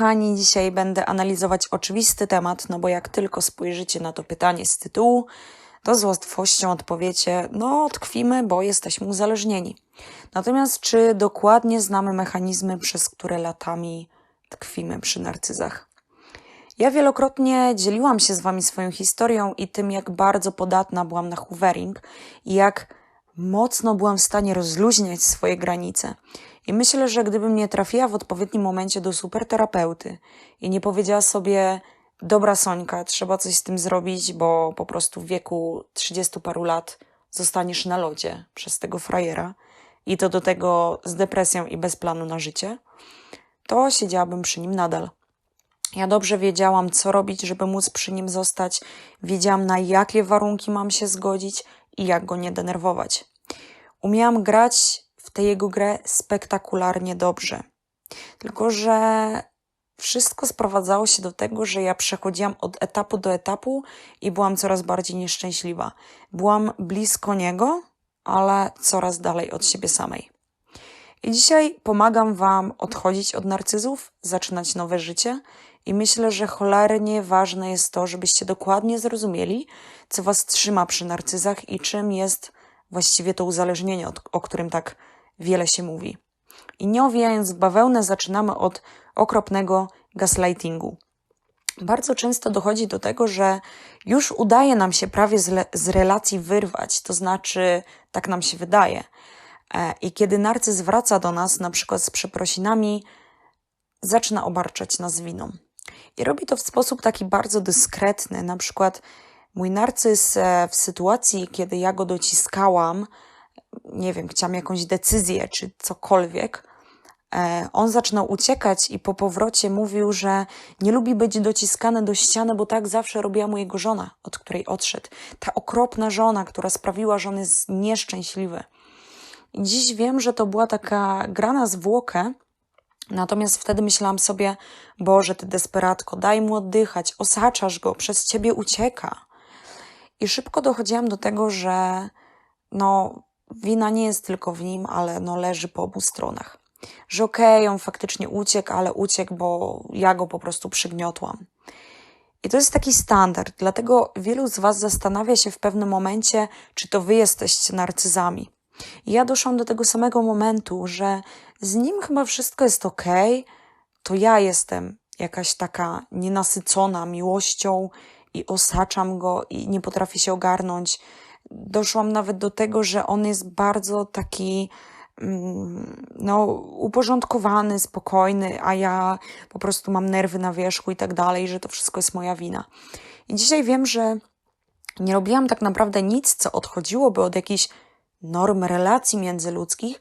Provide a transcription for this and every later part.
kochani, dzisiaj będę analizować oczywisty temat, no bo jak tylko spojrzycie na to pytanie z tytułu, to z łatwością odpowiecie, no tkwimy, bo jesteśmy uzależnieni. Natomiast czy dokładnie znamy mechanizmy, przez które latami tkwimy przy narcyzach? Ja wielokrotnie dzieliłam się z Wami swoją historią i tym, jak bardzo podatna byłam na hoovering i jak mocno byłam w stanie rozluźniać swoje granice. I myślę, że gdybym nie trafiła w odpowiednim momencie do superterapeuty i nie powiedziała sobie, dobra Sońka, trzeba coś z tym zrobić, bo po prostu w wieku 30 paru lat zostaniesz na lodzie przez tego frajera i to do tego z depresją i bez planu na życie, to siedziałabym przy nim nadal. Ja dobrze wiedziałam, co robić, żeby móc przy nim zostać, wiedziałam, na jakie warunki mam się zgodzić i jak go nie denerwować. Umiałam grać w tę jego grę spektakularnie dobrze. Tylko, że wszystko sprowadzało się do tego, że ja przechodziłam od etapu do etapu i byłam coraz bardziej nieszczęśliwa. Byłam blisko niego, ale coraz dalej od siebie samej. I dzisiaj pomagam Wam odchodzić od narcyzów, zaczynać nowe życie. I myślę, że cholernie ważne jest to, żebyście dokładnie zrozumieli, co Was trzyma przy narcyzach i czym jest właściwie to uzależnienie, o którym tak wiele się mówi. I nie owijając w bawełnę, zaczynamy od okropnego gaslightingu. Bardzo często dochodzi do tego, że już udaje nam się prawie z, z relacji wyrwać, to znaczy, tak nam się wydaje. E, I kiedy narcyz wraca do nas, na przykład z przeprosinami, zaczyna obarczać nas winą. I robi to w sposób taki bardzo dyskretny. Na przykład mój narcyz e, w sytuacji, kiedy ja go dociskałam, nie wiem, chciałam jakąś decyzję czy cokolwiek, e, on zaczynał uciekać i po powrocie mówił, że nie lubi być dociskany do ściany, bo tak zawsze robiła mu jego żona, od której odszedł. Ta okropna żona, która sprawiła, że on jest nieszczęśliwy. I dziś wiem, że to była taka gra na zwłokę, natomiast wtedy myślałam sobie, Boże, ty desperatko, daj mu oddychać, osaczasz go, przez ciebie ucieka. I szybko dochodziłam do tego, że no, wina nie jest tylko w nim, ale no, leży po obu stronach. Że okej, okay, on faktycznie uciekł, ale uciekł, bo ja go po prostu przygniotłam. I to jest taki standard, dlatego wielu z Was zastanawia się w pewnym momencie, czy to Wy jesteście narcyzami. I ja doszłam do tego samego momentu, że z nim chyba wszystko jest ok, to ja jestem jakaś taka nienasycona miłością i osaczam go i nie potrafię się ogarnąć doszłam nawet do tego, że on jest bardzo taki mm, no, uporządkowany, spokojny, a ja po prostu mam nerwy na wierzchu i tak dalej, że to wszystko jest moja wina. I dzisiaj wiem, że nie robiłam tak naprawdę nic, co odchodziłoby od jakichś norm relacji międzyludzkich,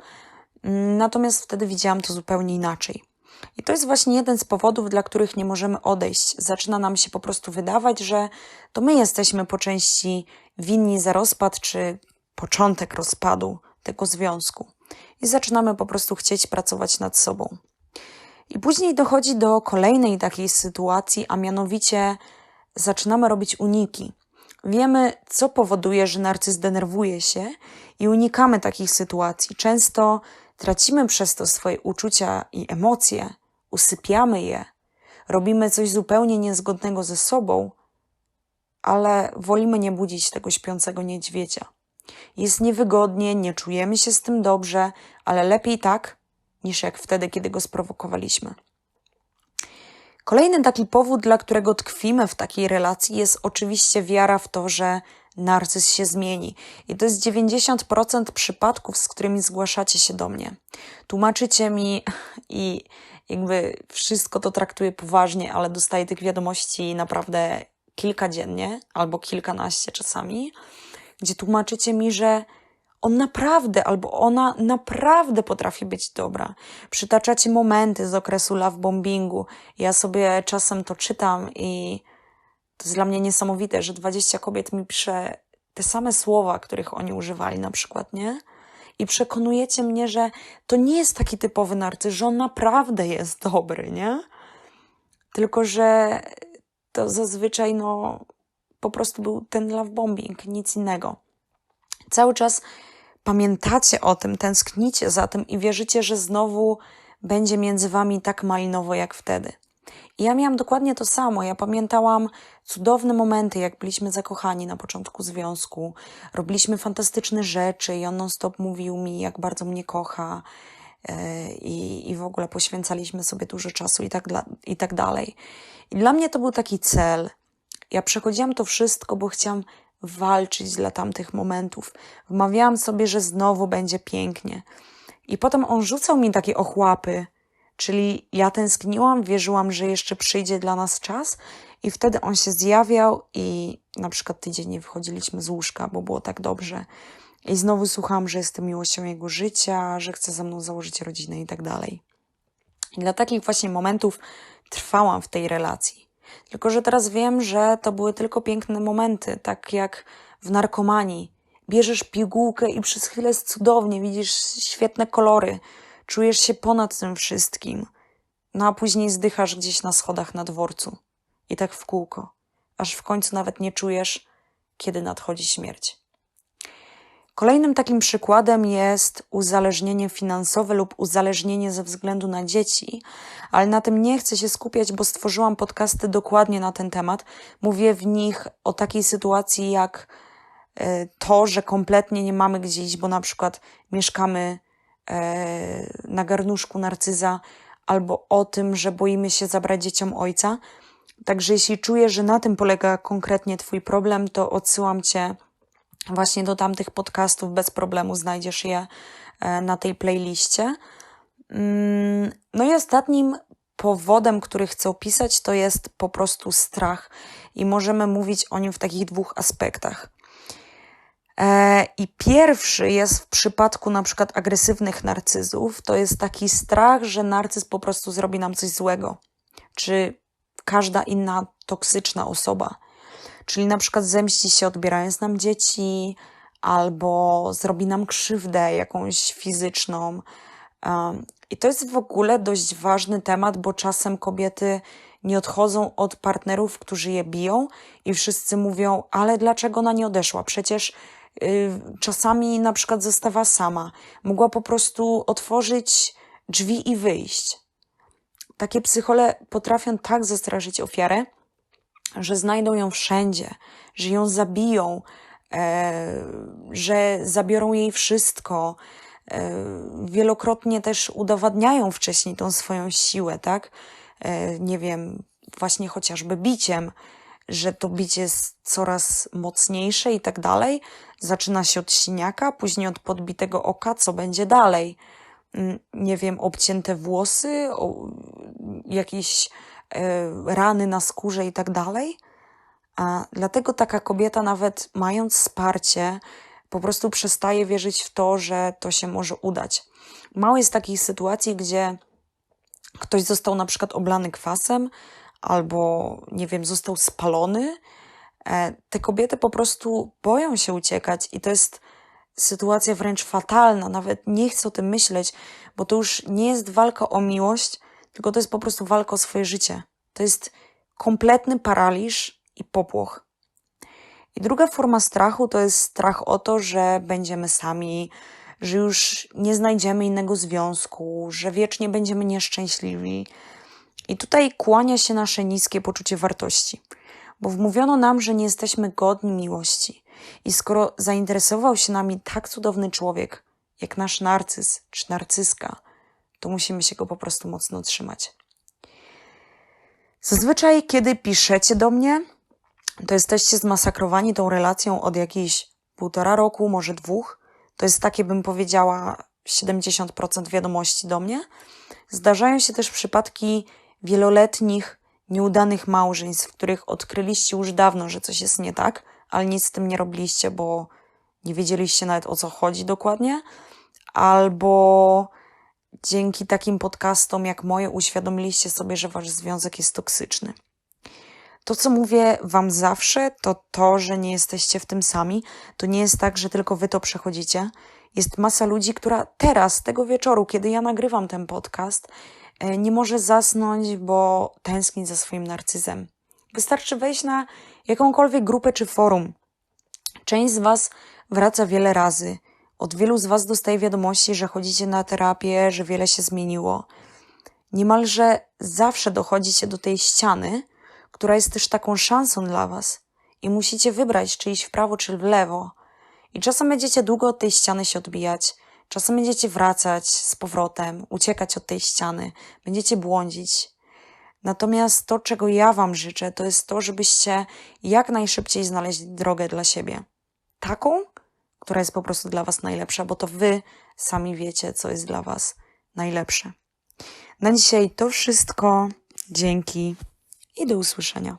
natomiast wtedy widziałam to zupełnie inaczej. I to jest właśnie jeden z powodów, dla których nie możemy odejść. Zaczyna nam się po prostu wydawać, że to my jesteśmy po części winni za rozpad czy początek rozpadu tego związku. I zaczynamy po prostu chcieć pracować nad sobą. I później dochodzi do kolejnej takiej sytuacji, a mianowicie zaczynamy robić uniki. Wiemy, co powoduje, że narcyz denerwuje się i unikamy takich sytuacji. Często tracimy przez to swoje uczucia i emocje, usypiamy je, robimy coś zupełnie niezgodnego ze sobą, ale wolimy nie budzić tego śpiącego niedźwiedzia. Jest niewygodnie, nie czujemy się z tym dobrze, ale lepiej tak, niż jak wtedy, kiedy go sprowokowaliśmy. Kolejny taki powód, dla którego tkwimy w takiej relacji, jest oczywiście wiara w to, że narcyz się zmieni. I to jest 90% przypadków, z którymi zgłaszacie się do mnie. Tłumaczycie mi i jakby wszystko to traktuję poważnie, ale dostaję tych wiadomości naprawdę kilka dziennie albo kilkanaście czasami, gdzie tłumaczycie mi, że on naprawdę albo ona naprawdę potrafi być dobra. Przytaczacie momenty z okresu love bombingu. Ja sobie czasem to czytam i to jest dla mnie niesamowite, że 20 kobiet mi pisze te same słowa, których oni używali na przykład, nie? I przekonujecie mnie, że to nie jest taki typowy narcyz, że on naprawdę jest dobry, nie? Tylko, że to zazwyczaj no, po prostu był ten love bombing, nic innego. Cały czas pamiętacie o tym, tęsknicie za tym i wierzycie, że znowu będzie między wami tak malinowo jak wtedy. Ja miałam dokładnie to samo. Ja pamiętałam cudowne momenty, jak byliśmy zakochani na początku związku. Robiliśmy fantastyczne rzeczy i on non-stop mówił mi, jak bardzo mnie kocha. e, I, I w ogóle poświęcaliśmy sobie dużo czasu i tak, dla, i tak dalej. I dla mnie to był taki cel. Ja przechodziłam to wszystko, bo chciałam walczyć dla tamtych momentów. Wmawiałam sobie, że znowu będzie pięknie. I potem on rzucał mi takie ochłapy, czyli ja tęskniłam, wierzyłam, że jeszcze przyjdzie dla nas czas, i wtedy on się zjawiał, i na przykład tydzień nie wychodziliśmy z łóżka, bo było tak dobrze. I znowu słuchałam, że jestem miłością jego życia, że chce ze mną założyć rodzinę i tak dalej. I dla takich właśnie momentów trwałam w tej relacji. Tylko, że teraz wiem, że to były tylko piękne momenty, tak jak w narkomanii. Bierzesz pigułkę i przez chwilę jest cudownie, widzisz świetne kolory, czujesz się ponad tym wszystkim, no a później zdychasz gdzieś na schodach na dworcu. I tak w kółko, aż w końcu nawet nie czujesz, kiedy nadchodzi śmierć. Kolejnym takim przykładem jest uzależnienie finansowe lub uzależnienie ze względu na dzieci, ale na tym nie chcę się skupiać, bo stworzyłam podcasty dokładnie na ten temat. Mówię w nich o takiej sytuacji jak e, to, że kompletnie nie mamy gdzie iść, bo na przykład mieszkamy na garnuszku narcyza, albo o tym, że boimy się zabrać dzieciom ojca. Także jeśli czuję, że na tym polega konkretnie Twój problem, to odsyłam Cię właśnie do tamtych podcastów bez problemu, znajdziesz je e, na tej playliście. Mm, No i ostatnim powodem, który chcę opisać, to jest po prostu strach, i możemy mówić o nim w takich dwóch aspektach. E, I pierwszy jest w przypadku na przykład agresywnych narcyzów, to jest taki strach, że narcyz po prostu zrobi nam coś złego, czy każda inna toksyczna osoba. Czyli na przykład zemści się odbierając nam dzieci, albo zrobi nam krzywdę jakąś fizyczną. I to jest w ogóle dość ważny temat, bo czasem kobiety nie odchodzą od partnerów, którzy je biją, i wszyscy mówią: Ale dlaczego ona nie odeszła? Przecież czasami na przykład została sama. Mogła po prostu otworzyć drzwi i wyjść. Takie psychole potrafią tak zastraszyć ofiarę, że znajdą ją wszędzie, że ją zabiją, e, że zabiorą jej wszystko. E, wielokrotnie też udowadniają wcześniej tą swoją siłę, tak? E, nie wiem, właśnie chociażby biciem, że to bicie jest coraz mocniejsze i tak dalej. Zaczyna się od siniaka, później od podbitego oka, co będzie dalej. Mm, Nie wiem, obcięte włosy, jakieś e, rany na skórze i tak dalej. A dlatego taka kobieta, nawet mając wsparcie, po prostu przestaje wierzyć w to, że to się może udać. Mało jest takich sytuacji, gdzie ktoś został na przykład oblany kwasem, albo nie wiem, został spalony. E, Te kobiety po prostu boją się uciekać, i to jest sytuacja wręcz fatalna. Nawet nie chcę o tym myśleć, bo to już nie jest walka o miłość, tylko to jest po prostu walka o swoje życie. To jest kompletny paraliż i popłoch. I druga forma strachu to jest strach o to, że będziemy sami, że już nie znajdziemy innego związku, że wiecznie będziemy nieszczęśliwi. I tutaj kłania się nasze niskie poczucie wartości, bo wmówiono nam, że nie jesteśmy godni miłości. I skoro zainteresował się nami tak cudowny człowiek, jak nasz narcyz czy narcyzka, to musimy się go po prostu mocno trzymać. Zazwyczaj, kiedy piszecie do mnie, to jesteście zmasakrowani tą relacją od jakichś półtora roku, może dwóch. To jest takie, bym powiedziała, 70% wiadomości do mnie. Zdarzają się też przypadki wieloletnich, nieudanych małżeństw, w których odkryliście już dawno, że coś jest nie tak, ale nic z tym nie robiliście, bo nie wiedzieliście nawet o co chodzi dokładnie, albo dzięki takim podcastom jak moje uświadomiliście sobie, że wasz związek jest toksyczny. To, co mówię Wam zawsze, to to, że nie jesteście w tym sami. To nie jest tak, że tylko Wy to przechodzicie. Jest masa ludzi, która teraz, tego wieczoru, kiedy ja nagrywam ten podcast, nie może zasnąć, bo tęskni za swoim narcyzem. Wystarczy wejść na jakąkolwiek grupę czy forum. Część z Was wraca wiele razy. Od wielu z Was dostaję wiadomości, że chodzicie na terapię, że wiele się zmieniło. niemalże zawsze dochodzicie do tej ściany, która jest też taką szansą dla Was i musicie wybrać, czy iść w prawo, czy w lewo. I czasem będziecie długo od tej ściany się odbijać, czasem będziecie wracać z powrotem, uciekać od tej ściany, będziecie błądzić. Natomiast to, czego ja Wam życzę, to jest to, żebyście jak najszybciej znaleźli drogę dla siebie. Taką, która jest po prostu dla Was najlepsza, bo to Wy sami wiecie, co jest dla Was najlepsze. Na dzisiaj to wszystko. Dzięki i do usłyszenia.